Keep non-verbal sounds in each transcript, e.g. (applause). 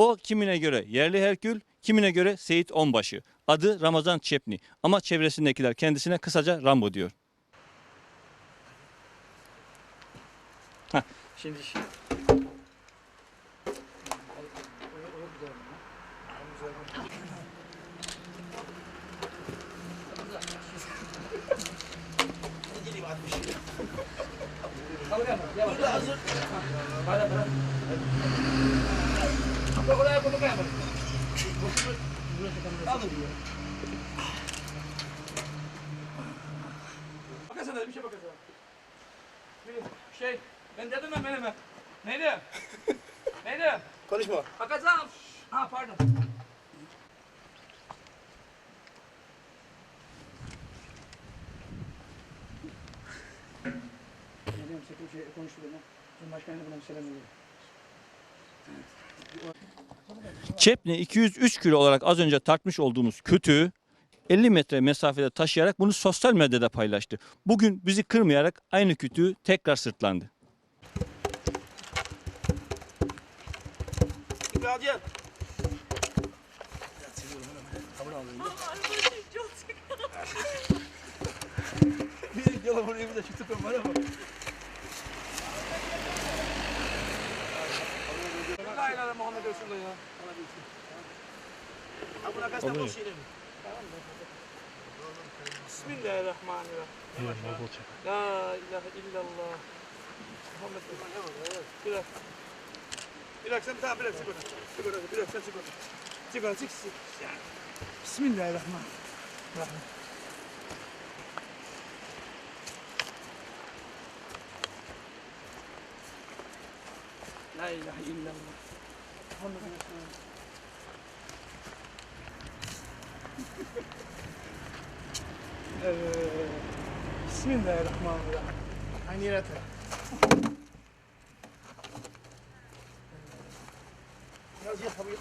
O kimine göre yerli Herkül, kimine göre Seyit Onbaşı. Adı Ramazan Çepni ama çevresindekiler kendisine kısaca Rambo diyor. Heh, şimdi (laughs) Bakasana bir şey bakasana. Bir şey ben dedim ya benim. Neydi? Neydi? Konuşma. Bakacağım. Ha pardon. Sakın şey konuştu beni. Cumhurbaşkanı bana selam veriyor. Çepni 203 kilo olarak az önce tartmış olduğumuz kütüğü 50 metre mesafede taşıyarak bunu sosyal medyada paylaştı. Bugün bizi kırmayarak aynı kütüğü tekrar sırtlandı. Gaziyan. Bizim yalan oraya bir de şu tıkım var ama. La ilahe Muhammed Resulullah ya. Ha buna kaç tane boş yerim. Bismillahirrahmanirrahim. La ilahe illallah. Muhammed Resulullah. Bir dakika. Bir dakika sen tamam bir dakika sigorta. Sigorta bir dakika sen sigorta. Sigorta çık çık. Bismillahirrahmanirrahim. La ilahe illallah. Evet. Bismillahirrahmanirrahim. Aynı yere atar. Biraz yapalım.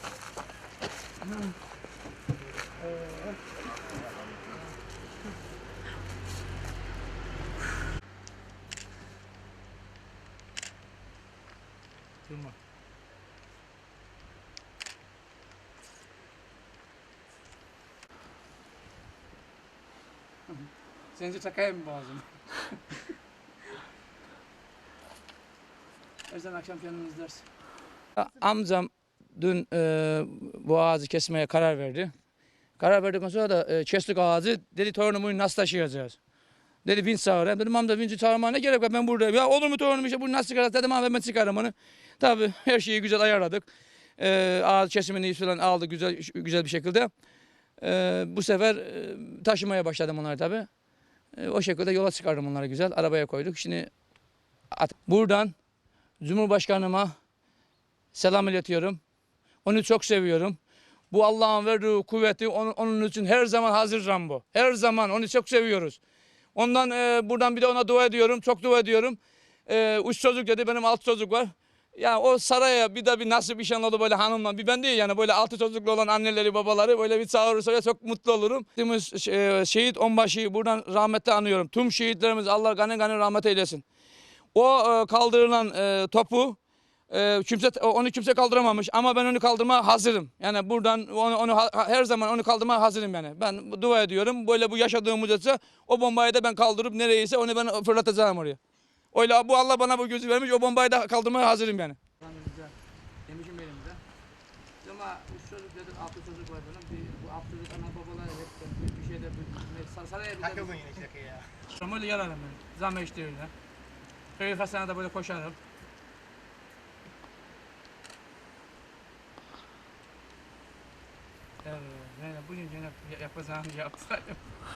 Durma. Sence takayım? Her zaman akşam kendin izlersin. Amcam dün e, bu ağacı kesmeye karar verdi. Karar verdikten sonra da e, kestik ağacı. Dedi torunumu nasıl taşıyacağız? Dedi vinç çağırayım. Dedim amca vinci çağırmaya ne gerek var ben buradayım. Ya olur mu torunum işte bunu nasıl çıkaracağız dedim abi ben çıkarım onu. Tabii her şeyi güzel ayarladık. E, ağaç kesimini falan aldı güzel güzel bir şekilde. E, bu sefer e, taşımaya başladım onları tabii. E, o şekilde yola çıkardım onları güzel. Arabaya koyduk. Şimdi at- buradan Cumhurbaşkanıma selam iletiyorum. Onu çok seviyorum. Bu Allah'ın verdiği kuvveti onun, onun için her zaman hazır Rambo. Her zaman onu çok seviyoruz. Ondan e, buradan bir de ona dua ediyorum. Çok dua ediyorum. E, üç çocuk dedi benim altı çocuk var. Ya o saraya bir de bir nasıl bir şey oldu böyle hanımla bir ben değil yani böyle altı çocuklu olan anneleri babaları böyle bir çağırırsa ya çok mutlu olurum. Şehitimiz, e, şehit onbaşıyı buradan rahmetle anıyorum. Tüm şehitlerimiz Allah gani gani rahmet eylesin. O e, kaldırılan e, topu kimse onu kimse kaldıramamış ama ben onu kaldırmaya hazırım. Yani buradan onu, onu her zaman onu kaldırmaya hazırım yani. Ben dua ediyorum. Böyle bu yaşadığım müddetçe o bombayı da ben kaldırıp nereyse onu ben fırlatacağım oraya. Öyle bu Allah bana bu gözü vermiş. O bombayı da kaldırmaya hazırım yani. Demişim benim de. Ama üç çocuk dedim, altı çocuk var benim. Bir, bu altı çocuk ana babalar hep bir, bir şeyde bir, bir, saraya bir Takıldın yine iki dakika ya. (laughs) Öyle yararım ben. Zahmet işte öyle. Köy hastanede böyle koşarım. Evet, yani bugün yine yapacağım (laughs) yapsaydım.